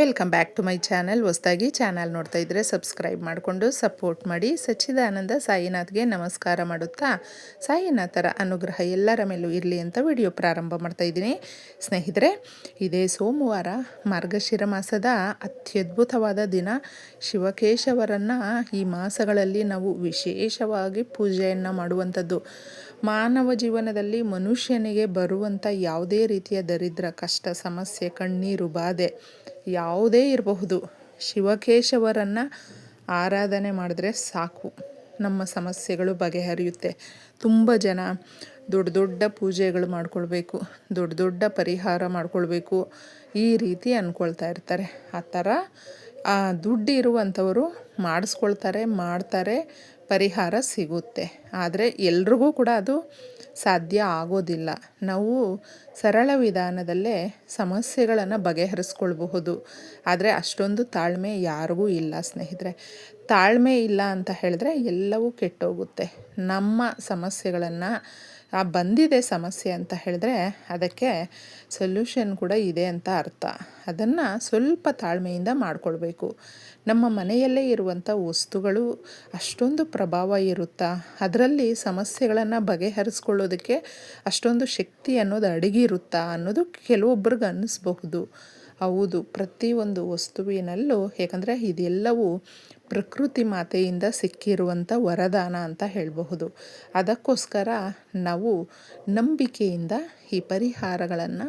Welcome back to my channel. ಹೊಸದಾಗಿ channel ನೋಡ್ತಾ ಇದ್ದರೆ ಸಬ್ಸ್ಕ್ರೈಬ್ ಮಾಡಿಕೊಂಡು ಸಪೋರ್ಟ್ ಮಾಡಿ. ಸಚ್ಚಿದಾನಂದ ಸಾಯಿನಾಥ್ಗೆ ನಮಸ್ಕಾರ ಮಾಡುತ್ತಾ? ಸಾಯಿನಾಥರ ಅನುಗ್ರಹ ಎಲ್ಲರ ಮೇಲೂ ಇರಲಿ ಅಂತ ವಿಡಿಯೋ ಪ್ರಾರಂಭ ಮಾಡ್ತಾ ಇದ್ದೀನಿ. ಸ್ನೇಹಿತರೆ, ಇದೇ ಸೋಮವಾರ ಮಾರ್ಗಶಿರ ಮಾಸದ ಅತ್ಯದ್ಭುತವಾದ ದಿನ. ಶಿವಕೇಶವರನ್ನು ಈ ಮಾಸಗಳಲ್ಲಿ ನಾವು ವಿಶೇಷವಾಗಿ ಪೂಜೆಯನ್ನು ಮಾಡುವಂಥದ್ದು. ಮಾನವ ಜೀವನದಲ್ಲಿ ಮನುಷ್ಯನಿಗೆ ಬರುವಂಥ ಯಾವುದೇ ರೀತಿಯ ದರಿದ್ರ, ಕಷ್ಟ, ಸಮಸ್ಯೆ, ಕಣ್ಣೀರು, ಬಾಧೆ ಯಾವುದೇ ಇರಬಹುದು. ಶಿವಕೇಶವರನ್ನು ಆರಾಧನೆ ಮಾಡಿದ್ರೆ ಸಾಕು. ನಮ್ಮ ಸಮಸ್ಯೆಗಳು ಬಗೆಹರಿಯುತ್ತೆ. ತುಂಬ ಜನ ದೊಡ್ಡ ದೊಡ್ಡ ಪೂಜೆಗಳು ಮಾಡ್ಕೊಳ್ಬೇಕು, ದೊಡ್ಡ ದೊಡ್ಡ ಪರಿಹಾರ ಮಾಡ್ಕೊಳ್ಬೇಕು. ಈ ರೀತಿ ಅಂದ್ಕೊಳ್ತಾ ಇರ್ತಾರೆ. ಆ ಥರ ದುಡ್ಡು ಇರುವಂಥವರು ಮಾಡಿಸ್ಕೊಳ್ತಾರೆ, ಮಾಡ್ತಾರೆ. ಪರಿಹಾರ ಸಿಗುತ್ತೆ. ಆದರೆ ಎಲ್ರಿಗೂ ಕೂಡ ಅದು ಸಾಧ್ಯ ಆಗೋದಿಲ್ಲ. ನಾವು ಸರಳ ವಿಧಾನದಲ್ಲೇ ಸಮಸ್ಯೆಗಳನ್ನು ಬಗೆಹರಿಸ್ಕೊಳ್ಬಹುದು. ಆದರೆ ಅಷ್ಟೊಂದು ತಾಳ್ಮೆ ಯಾರಿಗೂ ಇಲ್ಲ ಸ್ನೇಹಿತರೆ. ತಾಳ್ಮೆ ಇಲ್ಲ ಅಂತ ಹೇಳಿದ್ರೆ ಎಲ್ಲವೂ ಕೆಟ್ಟೋಗುತ್ತೆ. ನಮ್ಮ ಸಮಸ್ಯೆಗಳನ್ನು ಆ ಬಂದಿದೆ ಸಮಸ್ಯೆ ಅಂತ ಹೇಳಿದ್ರೆ ಅದಕ್ಕೆ ಸೊಲ್ಯೂಷನ್ ಕೂಡ ಇದೆ ಅಂತ ಅರ್ಥ. ಅದನ್ನು ಸ್ವಲ್ಪ ತಾಳ್ಮೆಯಿಂದ ಮಾಡಿಕೊಳ್ಬೇಕು. ನಮ್ಮ ಮನೆಯಲ್ಲೇ ಇರುವಂಥ ವಸ್ತುಗಳು ಅಷ್ಟೊಂದು ಪ್ರಭಾವ ಇರುತ್ತಾ? ಅದರಲ್ಲಿ ಸಮಸ್ಯೆಗಳನ್ನು ಬಗೆಹರಿಸ್ಕೊಳ್ಳೋದಕ್ಕೆ ಅಷ್ಟೊಂದು ಶಕ್ತಿ ಅನ್ನೋದು ಅಡಗಿರುತ್ತಾ ಅನ್ನೋದು ಕೆಲವೊಬ್ರಿಗೆ ಅನ್ನಿಸ್ಬಹುದು. ಹೌದು ಪ್ರತಿಯೊಂದು ವಸ್ತುವಿನಲ್ಲೂ ಏಕೆಂದರೆ ಇದೆಲ್ಲವೂ ಪ್ರಕೃತಿ ಮಾತೆಯಿಂದ ಸಿಕ್ಕಿರುವಂಥ ವರದಾನ ಅಂತ ಹೇಳಬಹುದು. ಅದಕ್ಕೋಸ್ಕರ ನಾವು ನಂಬಿಕೆಯಿಂದ ಈ ಪರಿಹಾರಗಳನ್ನು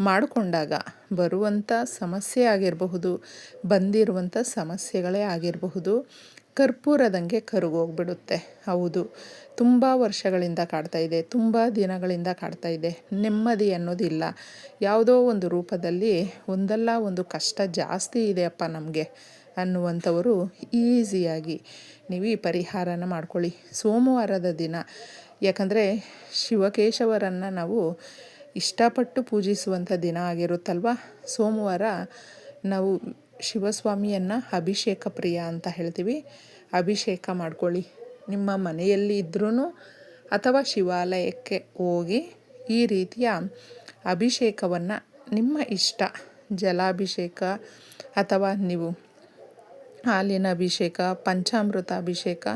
ಮಾಡಿಕೊಂಡಾಗ ಬರುವಂಥ ಸಮಸ್ಯೆ ಆಗಿರಬಹುದು, ಬಂದಿರುವಂಥ ಸಮಸ್ಯೆಗಳೇ ಆಗಿರಬಹುದು ಕರ್ಪೂರದಂಗೆ ಕರುಗೋಗ್ಬಿಡುತ್ತೆ. ಹೌದು, ತುಂಬ ವರ್ಷಗಳಿಂದ ಕಾಡ್ತಾ ಇದೆ, ತುಂಬ ದಿನಗಳಿಂದ ಕಾಡ್ತಾ ಇದೆ. ನೆಮ್ಮದಿ ಅನ್ನೋದಿಲ್ಲ. ಯಾವುದೋ ಒಂದು ರೂಪದಲ್ಲಿ ಒಂದಲ್ಲ ಒಂದು ಕಷ್ಟ ಜಾಸ್ತಿ ಇದೆಯಪ್ಪ ನಮಗೆ ಅನ್ನುವಂಥವರು ಈಸಿಯಾಗಿ ನೀವು ಈ ಪರಿಹಾರನ ಮಾಡ್ಕೊಳ್ಳಿ. ಸೋಮವಾರದ ದಿನ, ಯಾಕಂದರೆ ಶಿವಕೇಶವರನ್ನು ನಾವು ಇಷ್ಟಪಟ್ಟು ಪೂಜಿಸುವಂಥ ದಿನ ಆಗಿರುತ್ತಲ್ವ? ಸೋಮವಾರ ನಾವು ಶಿವಸ್ವಾಮಿಯನ್ನು ಅಭಿಷೇಕ ಪ್ರಿಯ ಅಂತ ಹೇಳ್ತೀವಿ. ಅಭಿಷೇಕ ಮಾಡ್ಕೊಳ್ಳಿ. ನಿಮ್ಮ ಮನೆಯಲ್ಲಿ ಇದ್ರೂ ಅಥವಾ ಶಿವಾಲಯಕ್ಕೆ ಹೋಗಿ ಈ ರೀತಿಯ ಅಭಿಷೇಕವನ್ನು ನಿಮ್ಮ ಇಷ್ಟ, ಜಲಾಭಿಷೇಕ ಅಥವಾ ನೀವು ಹಾಲಿನ ಅಭಿಷೇಕ, ಪಂಚಾಮೃತ ಅಭಿಷೇಕ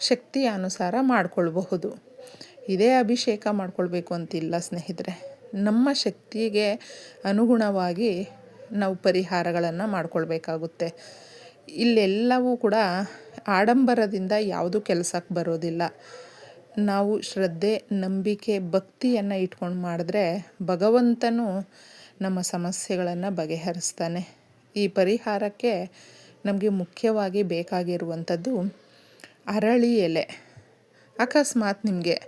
ಶಕ್ತಿಯ ಅನುಸಾರ ಮಾಡಿಕೊಳ್ಬಹುದು. ಇದೇ ಅಭಿಷೇಕ ಮಾಡ್ಕೊಳ್ಬೇಕು ಅಂತಿಲ್ಲ ಸ್ನೇಹಿತರೆ. ನಮ್ಮ ಶಕ್ತಿಗೆ ಅನುಗುಣವಾಗಿ ನಾವು ಪರಿಹಾರಗಳನ್ನು ಮಾಡಿಕೊಳ್ಬೇಕಾಗುತ್ತೆ. ಇಲ್ಲೆಲ್ಲವೂ ಕೂಡ ಆಡಂಬರದಿಂದ ಯಾವುದು ಕೆಲಸಕ್ಕೆ ಬರೋದಿಲ್ಲ. ನಾವು ಶ್ರದ್ಧೆ, ನಂಬಿಕೆ, ಭಕ್ತಿಯನ್ನು ಇಟ್ಕೊಂಡು ಮಾಡಿದ್ರೆ ಭಗವಂತನು ನಮ್ಮ ಸಮಸ್ಯೆಗಳನ್ನು ಬಗೆಹರಿಸ್ತಾನೆ. ಈ ಪರಿಹಾರಕ್ಕೆ ನಮಗೆ ಮುಖ್ಯವಾಗಿ ಬೇಕಾಗಿರುವಂಥದ್ದು ಅರಳಿ ಎಲೆ. ಅಕಸ್ಮಾತ್ ನಿಮಗೆ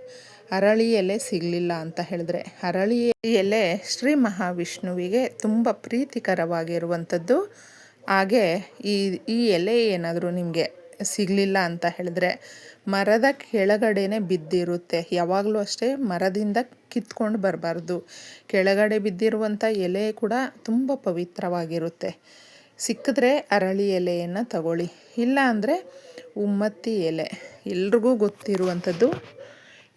ಅರಳಿ ಎಲೆ ಸಿಗಲಿಲ್ಲ ಅಂತ ಹೇಳಿದ್ರೆ ಅರಳಿ ಎಲೆ ಶ್ರೀ ಮಹಾವಿಷ್ಣುವಿಗೆ ತುಂಬ ಪ್ರೀತಿಕರವಾಗಿರುವಂಥದ್ದು. ಹಾಗೆ ಈ ಈ ಎಲೆ ಏನಾದರೂ ನಿಮಗೆ ಸಿಗಲಿಲ್ಲ ಅಂತ ಹೇಳಿದ್ರೆ ಮರದ ಕೆಳಗಡೆನೆ ಬಿದ್ದಿರುತ್ತೆ. ಯಾವಾಗಲೂ ಅಷ್ಟೇ ಮರದಿಂದ ಕಿತ್ಕೊಂಡು ಬರಬಾರ್ದು. ಕೆಳಗಡೆ ಬಿದ್ದಿರುವಂಥ ಎಲೆ ಕೂಡ ತುಂಬ ಪವಿತ್ರವಾಗಿರುತ್ತೆ. ಸಿಕ್ಕಿದ್ರೆ ಅರಳಿ ಎಲೆಯನ್ನು ತಗೊಳ್ಳಿ. ಇಲ್ಲ ಅಂದರೆ ಉಮ್ಮತ್ತಿ ಎಲೆ. ಎಲ್ರಿಗೂ ಗೊತ್ತಿರುವಂಥದ್ದು.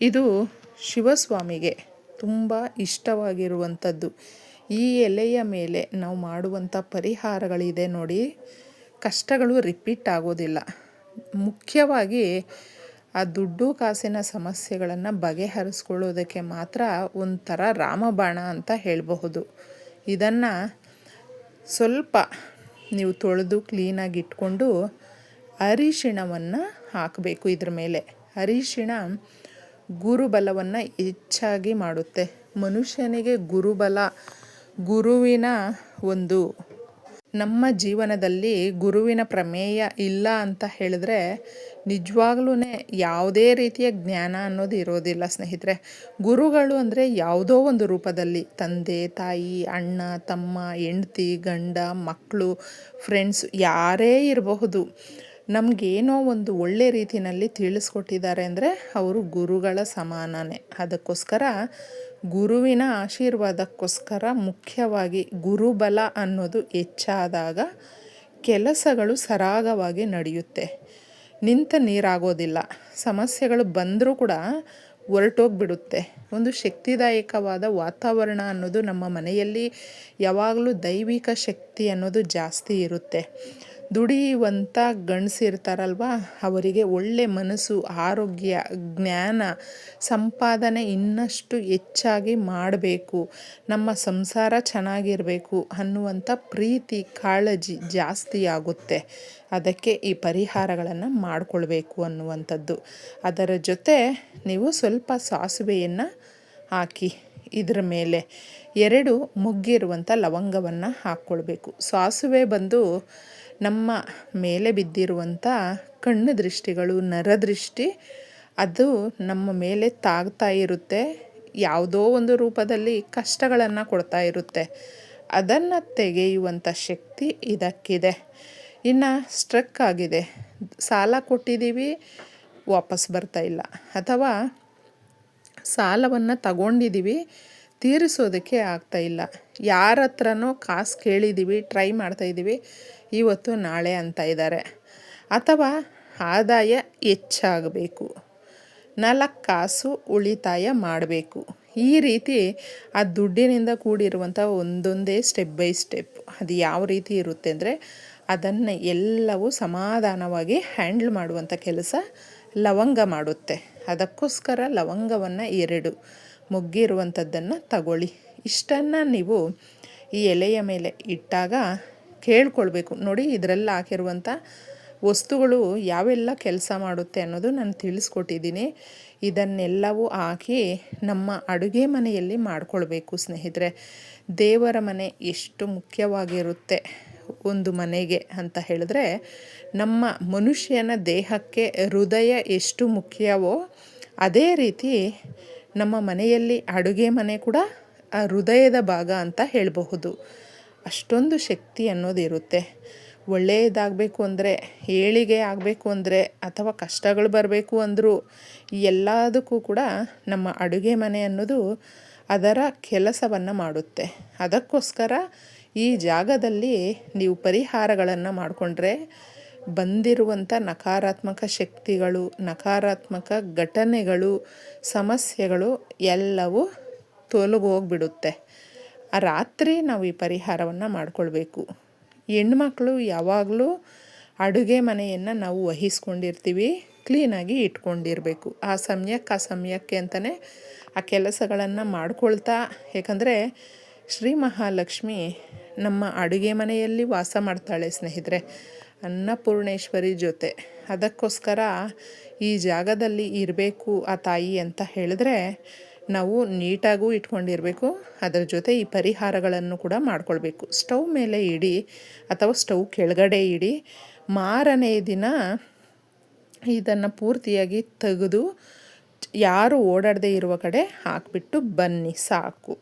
ಇದು ಶಿವಸ್ವಾಮಿಗೆ ತುಂಬ ಇಷ್ಟವಾಗಿರುವಂಥದ್ದು. ಈ ಎಲೆಯ ಮೇಲೆ ನಾವು ಮಾಡುವಂಥ ಪರಿಹಾರಗಳಿದೆ ನೋಡಿ. ಕಷ್ಟಗಳು ರಿಪೀಟ್ ಆಗೋದಿಲ್ಲ. ಮುಖ್ಯವಾಗಿ ಆ ದುಡ್ಡು ಕಾಸಿನ ಸಮಸ್ಯೆಗಳನ್ನು ಬಗೆಹರಿಸ್ಕೊಳ್ಳೋದಕ್ಕೆ ಮಾತ್ರ ಒಂಥರ ರಾಮಬಾಣ ಅಂತ ಹೇಳಬಹುದು. ಇದನ್ನು ಸ್ವಲ್ಪ ನೀವು ತೊಳೆದು ಕ್ಲೀನಾಗಿ ಇಟ್ಕೊಂಡು ಅರಿಶಿಣವನ್ನು ಹಾಕಬೇಕು ಇದ್ರ ಮೇಲೆ. ಅರಿಶಿಣ ಗುರುಬಲವನ್ನು ಹೆಚ್ಚಾಗಿ ಮಾಡುತ್ತೆ. ಮನುಷ್ಯನಿಗೆ ಗುರುಬಲ, ಗುರುವಿನ ಒಂದು ನಮ್ಮ ಜೀವನದಲ್ಲಿ ಗುರುವಿನ ಪ್ರಮೇಯ ಇಲ್ಲ ಅಂತ ಹೇಳಿದ್ರೆ ನಿಜವಾಗ್ಲೂ ಯಾವುದೇ ರೀತಿಯ ಜ್ಞಾನ ಅನ್ನೋದು ಇರೋದಿಲ್ಲ ಸ್ನೇಹಿತರೆ. ಗುರುಗಳು ಅಂದರೆ ಯಾವುದೋ ಒಂದು ರೂಪದಲ್ಲಿ ತಂದೆ, ತಾಯಿ, ಅಣ್ಣ, ತಮ್ಮ, ಹೆಂಡ್ತಿ, ಗಂಡ, ಮಕ್ಕಳು ಫ್ರೆಂಡ್ಸ್ ಯಾರೇ ಇರಬಹುದು. ನಮಗೇನೋ ಒಂದು ಒಳ್ಳೆ ರೀತಿಯಲ್ಲಿ ತಿಳಿಸ್ಕೊಟ್ಟಿದ್ದಾರೆ ಅಂದರೆ ಅವರು ಗುರುಗಳ ಸಮಾನನೇ. ಅದಕ್ಕೋಸ್ಕರ ಗುರುವಿನ ಆಶೀರ್ವಾದಕ್ಕೋಸ್ಕರ ಮುಖ್ಯವಾಗಿ ಗುರುಬಲ ಅನ್ನೋದು ಹೆಚ್ಚಾದಾಗ ಕೆಲಸಗಳು ಸರಾಗವಾಗಿ ನಡೆಯುತ್ತೆ. ನಿಂತ ನೀರಾಗೋದಿಲ್ಲ. ಸಮಸ್ಯೆಗಳು ಬಂದರೂ ಕೂಡ ಹೊರಟೋಗ್ಬಿಡುತ್ತೆ. ಒಂದು ಶಕ್ತಿದಾಯಕವಾದ ವಾತಾವರಣ ಅನ್ನೋದು ನಮ್ಮ ಮನೆಯಲ್ಲಿ ಯಾವಾಗಲೂ ದೈವಿಕ ಶಕ್ತಿ ಅನ್ನೋದು ಜಾಸ್ತಿ ಇರುತ್ತೆ. ದುಡಿಯುವಂಥ ಗಂಡಸಿರ್ತಾರಲ್ವ ಅವರಿಗೆ ಒಳ್ಳೆ ಮನಸ್ಸು, ಆರೋಗ್ಯ, ಜ್ಞಾನ, ಸಂಪಾದನೆ ಇನ್ನಷ್ಟು ಹೆಚ್ಚಾಗಿ ಮಾಡಬೇಕು. ನಮ್ಮ ಸಂಸಾರ ಚೆನ್ನಾಗಿರಬೇಕು ಅನ್ನುವಂಥ ಪ್ರೀತಿ, ಕಾಳಜಿ ಜಾಸ್ತಿ ಆಗುತ್ತೆ. ಅದಕ್ಕೆ ಈ ಪರಿಹಾರಗಳನ್ನು ಮಾಡಿಕೊಳ್ಬೇಕು ಅನ್ನುವಂಥದ್ದು. ಅದರ ಜೊತೆ ನೀವು ಸ್ವಲ್ಪ ಸಾಸಿವೆಯನ್ನು ಹಾಕಿ, ಇದರ ಮೇಲೆ ಎರಡು ಮುಗ್ಗಿರುವಂಥ ಲವಂಗವನ್ನು ಹಾಕ್ಕೊಳ್ಬೇಕು. ಸಾಸಿವೆ ಬಂದು ನಮ್ಮ ಮೇಲೆ ಬಿದ್ದಿರುವಂಥ ಕಣ್ಣು ದೃಷ್ಟಿಗಳು ನರದೃಷ್ಟಿ ಅದು ನಮ್ಮ ಮೇಲೆ ತಾಗ್ತಾ ಇರುತ್ತೆ. ಯಾವುದೋ ಒಂದು ರೂಪದಲ್ಲಿ ಕಷ್ಟಗಳನ್ನು ಕೊಡ್ತಾ ಇರುತ್ತೆ. ಅದನ್ನು ತೆಗೆಯುವಂಥ ಶಕ್ತಿ ಇದಕ್ಕಿದೆ. ಇನ್ನು ಸ್ಟ್ರಕ್ ಆಗಿದೆ. ಸಾಲ ಕೊಟ್ಟಿದ್ದೀವಿ, ವಾಪಸ್ ಬರ್ತಾ ಇಲ್ಲ. ಅಥವಾ ಸಾಲವನ್ನು ತಗೊಂಡಿದ್ದೀವಿ ತೀರಿಸೋದಕ್ಕೆ ಆಗ್ತಾ ಇಲ್ಲ. ಯಾರ ಹತ್ರನೂ ಕಾಸು ಕೇಳಿದ್ದೀವಿ ಟ್ರೈ ಮಾಡ್ತಾಯಿದ್ದೀವಿ ಇವತ್ತು ನಾಳೆ ಅಂತ ಇದ್ದಾರೆ ಅಥವಾ ಆದಾಯ ಹೆಚ್ಚಾಗಬೇಕು. ನಾಲ್ಕು ಕಾಸು ಉಳಿತಾಯ ಮಾಡಬೇಕು. ಈ ರೀತಿ ಆ ದುಡ್ಡಿನಿಂದ ಕೂಡಿರುವಂಥ ಒಂದೊಂದೇ ಸ್ಟೆಪ್ ಬೈ ಸ್ಟೆಪ್ ಅದು ಯಾವ ರೀತಿ ಇರುತ್ತೆ ಅಂದರೆ ಅದನ್ನು ಎಲ್ಲವೂ ಸಮಾಧಾನವಾಗಿ ಹ್ಯಾಂಡ್ಲ್ ಮಾಡುವಂಥ ಕೆಲಸ ಲವಂಗ ಮಾಡುತ್ತೆ. ಅದಕ್ಕೋಸ್ಕರ ಲವಂಗವನ್ನು ಎರಡು ಮುಗ್ಗಿರುವಂಥದ್ದನ್ನು ತಗೊಳ್ಳಿ. ಇಷ್ಟನ್ನು ನೀವು ಈ ಎಲೆಯ ಮೇಲೆ ಇಟ್ಟಾಗ ಕೇಳ್ಕೊಳ್ಬೇಕು. ನೋಡಿ, ಇದರಲ್ಲಿ ಹಾಕಿರುವಂಥ ವಸ್ತುಗಳು ಯಾವೆಲ್ಲ ಕೆಲಸ ಮಾಡುತ್ತೆ ಅನ್ನೋದು ನಾನು ತಿಳಿಸ್ಕೊಟ್ಟಿದ್ದೀನಿ. ಇದನ್ನೆಲ್ಲವೂ ಹಾಕಿ ನಮ್ಮ ಅಡುಗೆ ಮನೆಯಲ್ಲಿ ಮಾಡಿಕೊಳ್ಬೇಕು ಸ್ನೇಹಿತರೆ. ದೇವರ ಮನೆ ಎಷ್ಟು ಮುಖ್ಯವಾಗಿರುತ್ತೆ. ಒಂದು ಮನೆಗೆ ಅಂತ ಹೇಳಿದ್ರೆ, ನಮ್ಮ ಮನುಷ್ಯನ ದೇಹಕ್ಕೆ ಹೃದಯ ಎಷ್ಟು ಮುಖ್ಯವೋ ಅದೇ ರೀತಿ ನಮ್ಮ ಮನೆಯಲ್ಲಿ ಅಡುಗೆ ಮನೆ ಕೂಡ ಹೃದಯದ ಭಾಗ ಅಂತ ಹೇಳಬಹುದು. ಅಷ್ಟೊಂದು ಶಕ್ತಿ ಅನ್ನೋದಿರುತ್ತೆ ಒಳ್ಳೆಯದಾಗಬೇಕು ಅಂದರೆ ಏಳಿಗೆ ಆಗಬೇಕು ಅಂದರೆ ಅಥವಾ ಕಷ್ಟಗಳು ಬರಬೇಕು ಅಂದರೂ ಎಲ್ಲದಕ್ಕೂ ಕೂಡ ನಮ್ಮ ಅಡುಗೆ ಮನೆ ಅನ್ನೋದು ಅದರ ಕೆಲಸವನ್ನು ಮಾಡುತ್ತೆ. ಅದಕ್ಕೋಸ್ಕರ ಈ ಜಾಗದಲ್ಲಿ ನೀವು ಪರಿಹಾರಗಳನ್ನು ಮಾಡಿಕೊಂಡ್ರೆ ಬಂದಿರುವಂಥ ನಕಾರಾತ್ಮಕ ಶಕ್ತಿಗಳು, ನಕಾರಾತ್ಮಕ ಘಟನೆಗಳು, ಸಮಸ್ಯೆಗಳು ಎಲ್ಲವೂ ತೊಲಗೋಗ್ಬಿಡುತ್ತೆ. ಆ ರಾತ್ರಿ ನಾವು ಈ ಪರಿಹಾರವನ್ನು ಮಾಡಿಕೊಳ್ಬೇಕು. ಹೆಣ್ಮಕ್ಳು ಯಾವಾಗಲೂ ಅಡುಗೆ ಮನೆಯನ್ನು ನಾವು ವಹಿಸ್ಕೊಂಡಿರ್ತೀವಿ ಕ್ಲೀನಾಗಿ ಇಟ್ಕೊಂಡಿರಬೇಕು. ಆ ಸಮಯಕ್ಕೆ ಆ ಸಮಯಕ್ಕೆ ಅಂತಲೇ ಆ ಕೆಲಸಗಳನ್ನು ಮಾಡ್ಕೊಳ್ತಾ ಯಾಕಂದರೆ ಶ್ರೀ ಮಹಾಲಕ್ಷ್ಮಿ ನಮ್ಮ ಅಡುಗೆ ಮನೆಯಲ್ಲಿ ವಾಸ ಮಾಡ್ತಾಳೆ ಸ್ನೇಹಿತರೆ. ಅನ್ನಪೂರ್ಣೇಶ್ವರಿ ಜೊತೆ. ಅದಕ್ಕೋಸ್ಕರ ಈ ಜಾಗದಲ್ಲಿ ಇರಬೇಕು ಆ ತಾಯಿ ಅಂತ ಹೇಳಿದ್ರೆ ನಾವು ನೀಟಾಗೂ ಇಟ್ಕೊಂಡಿರಬೇಕು. ಅದರ ಜೊತೆ ಈ ಪರಿಹಾರಗಳನ್ನು ಕೂಡ ಮಾಡ್ಕೊಳ್ಬೇಕು. ಸ್ಟವ್ ಮೇಲೆ ಇಡಿ ಅಥವಾ ಸ್ಟವ್ ಕೆಳಗಡೆ ಇಡಿ. ಮಾರನೇ ದಿನ ಇದನ್ನು ಪೂರ್ತಿಯಾಗಿ ತೆಗೆದು ಯಾರು ಓಡಾಡದೇ ಇರುವ ಕಡೆ ಹಾಕಿಬಿಟ್ಟು ಬನ್ನಿ ಸಾಕು.